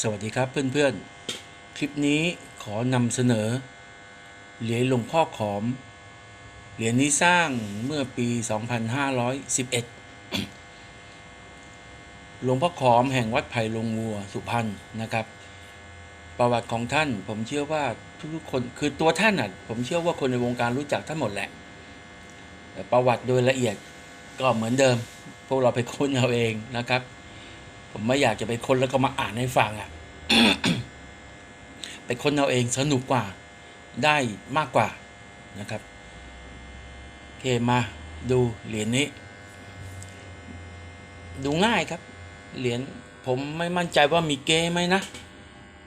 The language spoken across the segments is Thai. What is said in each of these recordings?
สวัสดีครับเพื่อนๆ คลิปนี้ขอนำเสนอ เหรียญหลวงพ่อขอม เหรียญนี้สร้างเมื่อปี 2511 หลวงพ่อขอมแห่งวัดไผ่ลงวัวสุพรรณนะครับ ประวัติของท่านผมเชื่อว่าทุกๆคนคือตัวท่านอะผมเชื่อว่าคนในวงการรู้จักท่านหมดแหละ แต่ประวัติโดยละเอียดก็เหมือนเดิม พวกเราไปค้นเอาเองนะครับ ผมไม่อยากจะไปค้นแล้วก็มาอ่านให้ฟังอะ ไปค้นเอาเองสนุกกว่า ได้มากกว่านะครับโอเคมาดูเหรียญนี้ ดูง่ายครับ เหรียญผมไม่มั่นใจว่ามีเก้ไหมนะ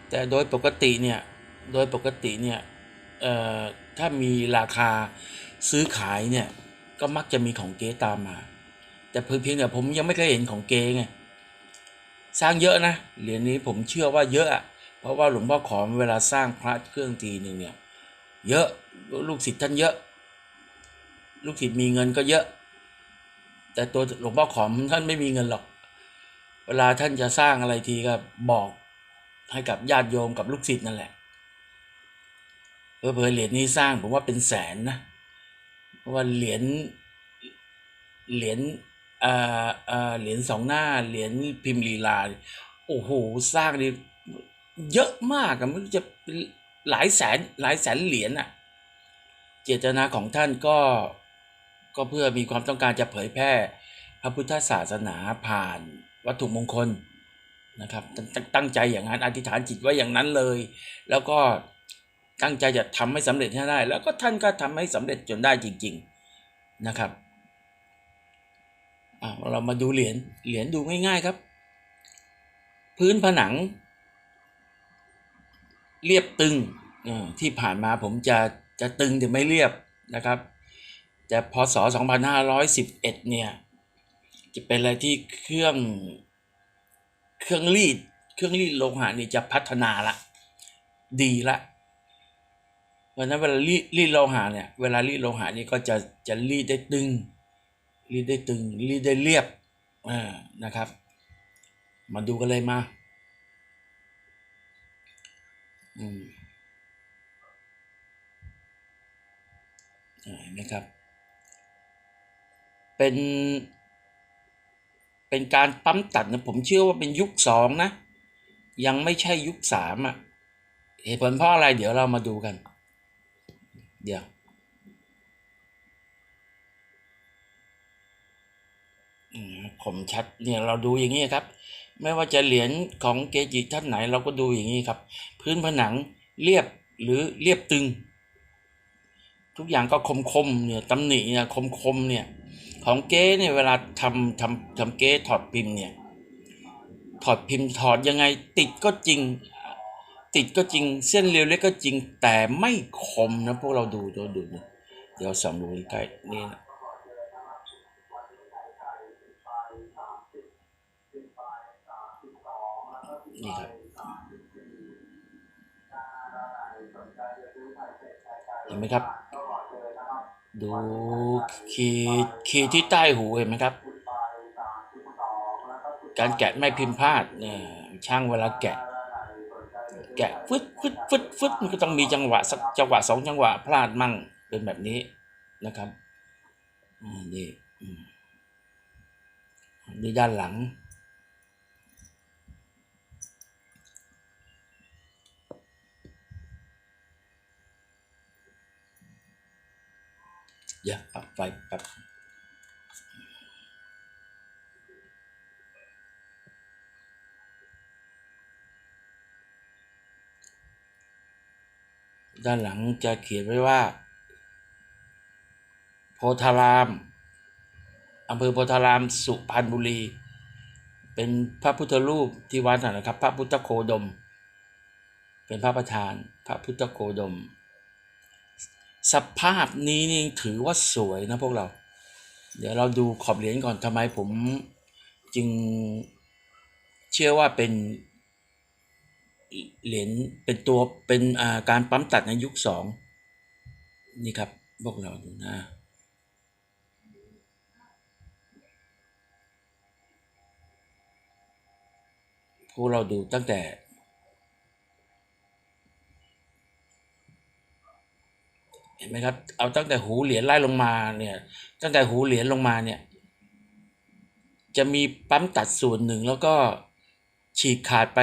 แต่โดยปกติเนี่ย โดยปกติเนี่ยถ้ามีราคาซื้อขายเนี่ย ก็มักจะมีของเก๊ตามมา แต่เพียงแต่ผมยังไม่เคยเห็นของเก๊ไง สร้างเยอะนะเหรียญนี้ผมเชื่อว่าเยอะอะเพราะว่าหลวงพ่อขอมเวลาสร้างพระเครื่องทีหนึ่งเนี่ยเยอะลูกศิษย์ท่านเยอะ ลูกศิษย์มีเงินก็เยอะ แต่ตัวหลวงพ่อขอมท่านไม่มีเงินหรอก เวลาท่านจะสร้างอะไรทีก็บอกให้กับญาติโยมกับลูกศิษย์นั่นแหละเพื่อเผื่อเหรียญนี้สร้างผมว่าเป็นแสนนะเพราะว่าเหรียญเหรียญ เอ่อเอ่อเหรียญสองหน้าเหรียญพิมพ์ลีลา โอ้โห สร้างนี่เยอะมากอะมันจะหลายแสนหลายแสนเหรียญอะเจตนาของท่านก็ก็เพื่อมีความต้องการจะเผยแพร่พระพุทธศาสนาผ่านวัตถุมงคลนะครับตตั้งใจอย่างนั้นอธิษฐานจิตไว้อย่างนั้นเลย แล้วก็ตั้งใจจะทำให้สำเร็จให้ได้ แล้วก็ท่านก็ทำให้สำเร็จจนได้จริง ๆนะครับ เรามาดูเหรียญเหรียญดูง่าย ๆครับ พื้นผนัง เรียบตึงที่ผ่านมาผมจะจะตึงแต่ไม่เรียบนะครับ แต่พศ 2511 เนี่ย จะเป็นอะไรที่เครื่องเครื่องรีด เครื่องรีดโลหะนี่จะพัฒนาละ ดีละเพราะฉะนั้นเวลารีดโลหะเนี่ยเวลารีดโลหะนี่ก็จะจะรีดได้ตึง รีดได้ตึงรีดได้เรียบอ่านะครับ มาดูกันเลยมาอืมอ่าเห็นไหมครับ เป็น เป็นการปั๊มตัดนะผมเชื่อว่าเป็นยุคสองนะ ยังไม่ใช่ยุคสามอะ เหตุผลเพราะอะไรเดี๋ยวเรามาดูกัน เดี๋ยว อืมผมชัดเนี่ยเราดูอย่างนี้ครับ ไม่ว่าจะเหรียญของเกจิท่านไหนเราก็ดูอย่างนี้ครับ พื้นผนังเรียบหรือเรียบตึง ทุกอย่างก็คมคมๆเนี่ยตำหนิเนี่ยคมคมๆเนี่ยของเก๊เนี่ยเวลาทำทำทำเก๊ถอดพิมพ์เนี่ยถอดพิมพ์ถอดยังไงติดก็จริง ติดก็จริงเส้นเรียวเล็กก็จริงแต่ไม่คมนะพวกเราดูดูดูดูเดี๋ยวส่องดูใกล้นี่นะ นี่ครับเห็นไหมครับ ดูขีดขีดที่ใต้หูเห็นไหมครับ การแกะไม่พิมพ์พลาดเนี่ยช่างเวลาแกะ แกะฟึดฟึดฟึดฟึดมันก็ต้องมีจังหวะสักจังหวะสองจังหวะพลาดมั่งเป็นแบบนี้นะครับนี่นี่ด้านหลัง เดี๋ยวปรับไฟแป๊บด้านหลังจะเขียนไว้ว่า โพธารามอำเภอโพธารามสุพรรณบุรี เป็นพระพุทธรูปที่วัดนะนะครับ พระพุทธโคดม เป็นพระประธาน พระพุทธโคดม สภาพนี้นี่ถือว่าสวยนะพวกเรา เดี๋ยวเราดูขอบเหรียญก่อนทำไมผมจึงเชื่อว่าเป็นเหรียญเป็นตัวเป็นอ่าการปั๊มตัดในยุคสองนี่ครับพวกเราดูนะพวกเราดูตั้งแต่ ห็นไหมครับ เอาตั้งแต่หูเหรียญไล่ลงมาเนี่ย ตั้งแต่หูเหรียญลงมาเนี่ย จะมีปั๊มตัดส่วนหนึ่งแล้วก็ฉีกขาดไป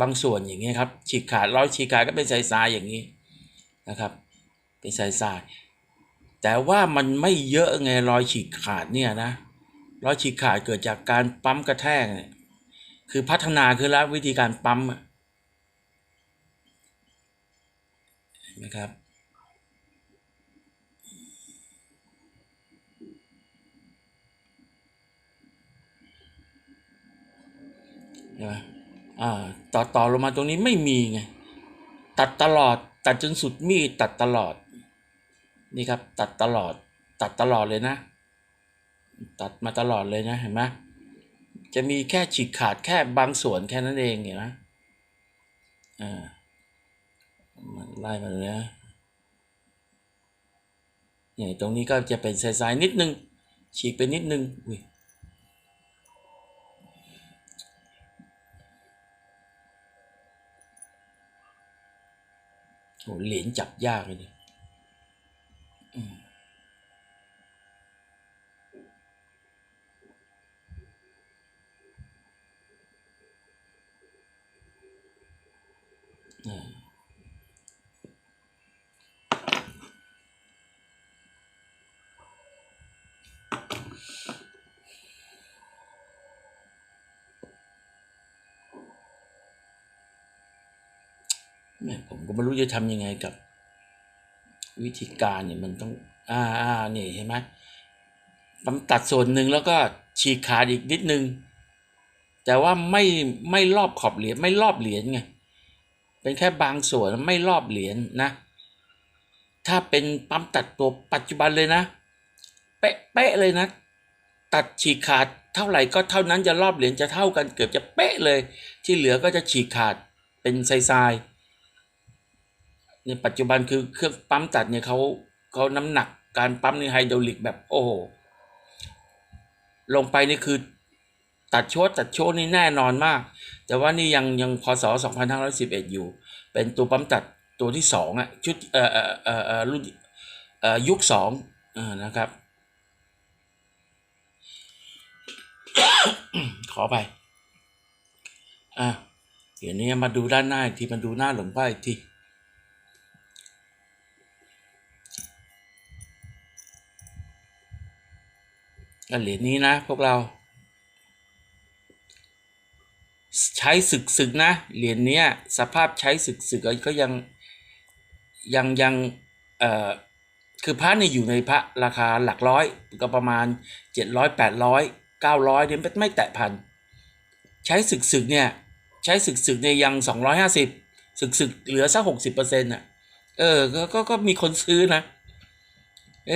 บางส่วนอย่างเงี้ครับฉีกขาดร้อยฉีกขาดก็เป็นสายทรายอย่างนี้นะครับ เป็นสายทรายแต่ว่ามันไม่เยอะไงรอยฉีกขาดเนี่ยนะรอยฉีกขาดเกิดจากการปั๊มกระแทกเนี่ยคือพัฒนาขึ้นแล้ววิธีการปั๊มอะครับ ใช่ไหมอ่าต่อต่อลงมาตรงนี้ไม่มีไงตัดตลอดตัดจนสุดมีดตัดตลอด นี่ครับ ตัดตลอด ตัดตลอดเลยนะ ตัดมาตลอดเลยนะเห็นไหมจะมีแค่ฉีกขาดแค่บางส่วนแค่นั้นเองเห็นไหมอ่ามันไล่มาเลยนะเนี่ยตรงนี้ก็จะเป็นสายๆนิดนึงฉีกไปนิดนึงอุ้ย โหเหรียญจับยากเลย แม่ผมก็ไม่รู้จะทำยังไงกับ วิธีการเนี่ยมันต้องอ่าอ่านี่เห็นไหมปั๊มตัดส่วนหนึ่งแล้วก็ฉีกขาดอีกนิดนึง แต่ว่าไม่ไม่รอบขอบเหรียญไม่รอบเหรียญไงเป็นแค่บางส่วนไม่รอบเหรียญนะ ถ้าเป็นปั๊มตัดตัวปัจจุบันเลยนะเป๊ะเป๊ะเลยนะ ตัดฉีกขาดเท่าไหร่ก็เท่านั้นจะรอบเหรียญจะเท่ากันเกือบจะเป๊ะเลย ที่เหลือก็จะฉีกขาดเป็นทรายๆ ในปัจจุบันคือเครื่องปั๊มตัดเนี่ยเขาเขาน้ำหนักการปั๊มในไฮดรอลิกแบบโอ้โหลงไปนี่คือตัดโชดตัดโชดนี่แน่นอนมาก แต่ว่านี่ยังยังพศ2511 อยู่ เป็นตัวปั๊มตัดตัวที่สองอะชุดเอ่อเอ่อเอ่อรุ่นเอ่อยุคสองอ่านะครับ ขอไปอะเดี๋ยวนี้มาดูด้านหน้าอีกทีมาดูหน้าหลวงพ่ออีกที เหรียญนี้นะพวกเรา ใช้ศึกศึกนะเหรียญนี้สภาพใช้ศึกศึกก็ยังยังยังเอ่อคือพระเนี่ยอยู่ในพระราคาหลักร้อยก็ประมาณเจ็ดร้อยแปดร้อยเก้าร้อยเนี่ยไม่แตะพันใช้ศึกศึกเนี่ยใช้ศึกศึกเนี่ยยังสองร้อยห้าสิบศึกศึกเหลือสักหกสิบเปอร์เซ็นต์อะเออก็ก็ก็มีคนซื้อนะ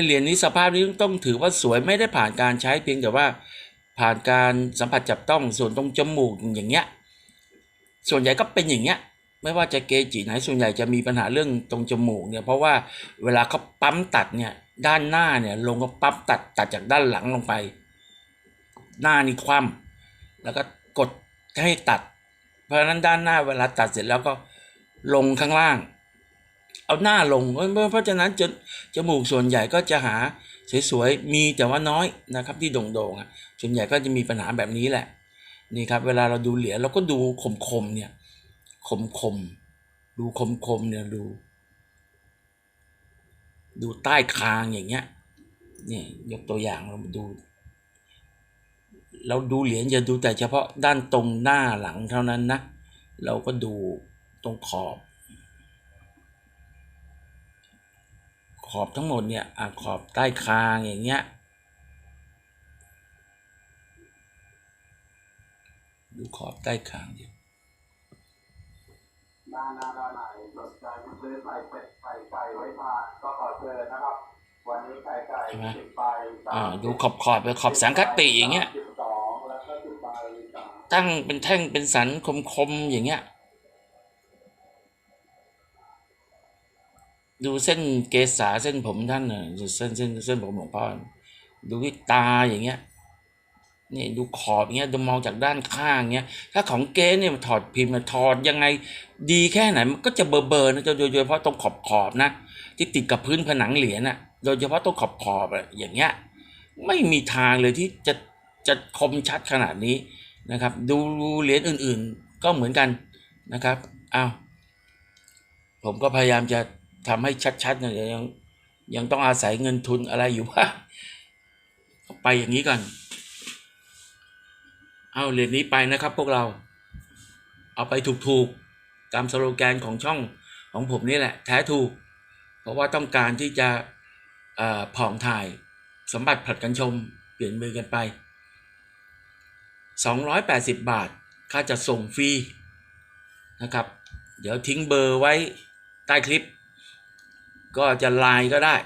เหรียญนี้สภาพนี้ต้องถือว่าสวยไม่ได้ผ่านการใช้เพียงแต่ว่าผ่านการสัมผัสจับต้องส่วนตรงจมูกอย่างเงี้ยส่วนใหญ่ก็เป็นอย่างเงี้ยไม่ว่าจะเกจิไหนส่วนใหญ่จะมีปัญหาเรื่องตรงจมูกเนี่ยเพราะว่าเวลาเขาปั๊มตัดเนี่ยด้านหน้าเนี่ยลงก็ปั๊มตัดตัดจากด้านหลังลงไป หน้านี่คว่ำแล้วก็กดให้ตัด เพราะฉะนั้นด้านหน้าเวลาตัดเสร็จแล้วก็ลงข้างล่าง เอาหน้าลง เพราะฉะนั้นจจมูกส่วนใหญ่ก็จะหาสวยๆมีแต่ว่าน้อยนะครับที่โด่งๆส่วนใหญ่ก็จะมีปัญหาแบบนี้แหละนี่ครับเวลาเราดูเหรียญเราก็ดูคมๆเนี่ยคมๆดูคมๆเนี่ยดู ดูใต้คางอย่างเงี้ยนี่ยกตัวอย่างเรามาดู เราดูเหรียญอย่าดูแต่เฉพาะด้านตรงหน้าหลังเท่านั้นนะ เราก็ดูตรงขอบ ข อบทั้งหมดเนี่ยอะขอบใต้คางอย่างเงี้ยดูขอบใต้คางดิด้านหน้าด้านในสนใจซื้อไข่เป็ดไข่ไก่ไว้ทานก็ขอเชิญนะครับ วันนี้ไข่ไก่ใช่ไหมสิบใบอ่าดูขอบขอบไปขอบแสงคติอย่างเงี้ยสิบสองแล้วก็สิบใบสามตั้งเป็นแท่งเป็นสันคมๆอย่างเงี้ย ดูเส้นเกษาเส้นผมท่านน่ะเส้นเส้นเส้นผมหลวงพ่อดูที่ตาอย่างเงี้ยนี่ดูขอบเงี้ยดูมองจากด้านข้างเงี้ย ถ้าของเก๊เนี่ยถอดพิมพ์มาถอดยังไงดีแค่ไหนมันก็จะเบอร์เบอร์นะโดยโดยเฉพาะตรงขอบขอบนะ ที่ติดกับพื้นผนังเหรียญน่ะโดยเฉพาะตรงขอบขอบอะอย่างเงี้ยไม่มีทางเลยที่จะจะคมชัดขนาดนี้นะครับ ดูเหรียญอื่นๆก็เหมือนกันนะครับอ้าวผมก็พยายามจะ ทำให้ชัดๆหน่อยยังยังต้องอาศัยเงินทุนอะไรอยู่บ้างไปอย่างนี้ก่อน เอาเหรียญนี้ไปนะครับพวกเรา เอาไปถูกๆ ตามสโลแกนของช่องของผมนี่แหละแท้ถูก เพราะว่าต้องการที่จะผ่องถ่ายสมบัติผลัดกันชม เปลี่ยนมือกันไป 280 บาท ค่าจะส่งฟรีนะครับ เดี๋ยวทิ้งเบอร์ไว้ใต้คลิป ก็จะไลน์ก็ได้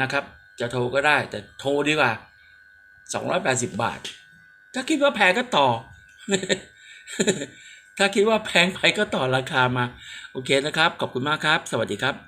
นะครับ จะโทรก็ได้แต่โทรดีกว่า 280 บาท ถ้าคิดว่าแพงก็ต่อ ถ้าคิดว่าแพงไปก็ต่อราคามา โอเคนะครับ ขอบคุณมากครับ สวัสดีครับ